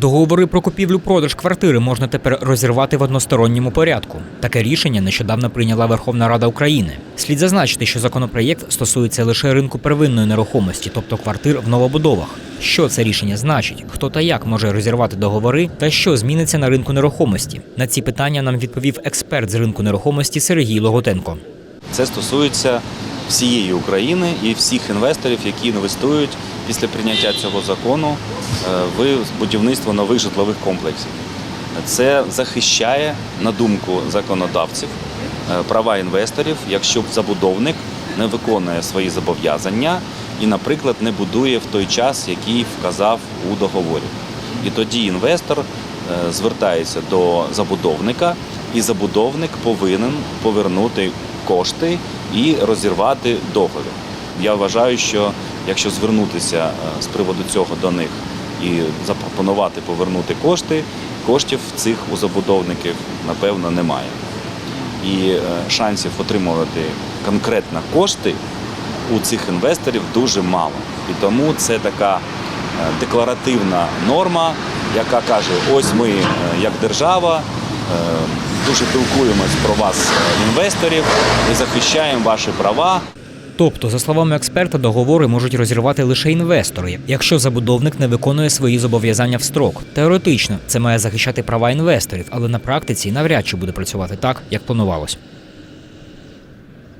Договори про купівлю-продаж квартири можна тепер розірвати в односторонньому порядку. Таке рішення нещодавно прийняла Верховна Рада України. Слід зазначити, що законопроєкт стосується лише ринку первинної нерухомості, тобто квартир в новобудовах. Що це рішення значить, хто та як може розірвати договори, та що зміниться на ринку нерухомості? На ці питання нам відповів експерт з ринку нерухомості Сергій Логотенко. Це стосується всієї України і всіх інвесторів, які інвестують після прийняття цього закону е, в будівництво нових житлових комплексів. Це захищає, на думку законодавців, е, права інвесторів, якщо забудовник не виконує свої зобов'язання і, наприклад, не будує в той час, який вказав у договорі. І тоді інвестор е, звертається до забудовника, і забудовник повинен повернути кошти і розірвати договір. Я вважаю, що якщо звернутися е, з приводу цього до них і запропонувати повернути кошти, коштів цих у забудовників напевно немає. І е, шансів отримувати конкретно кошти у цих інвесторів дуже мало. І тому це така е, декларативна норма, яка каже: ось ми, як держава, дуже пілкуємось про вас, інвесторів, і захищаємо ваші права. Тобто, за словами експерта, договори можуть розірвати лише інвестори, якщо забудовник не виконує свої зобов'язання в строк. Теоретично це має захищати права інвесторів, але на практиці навряд чи буде працювати так, як планувалось.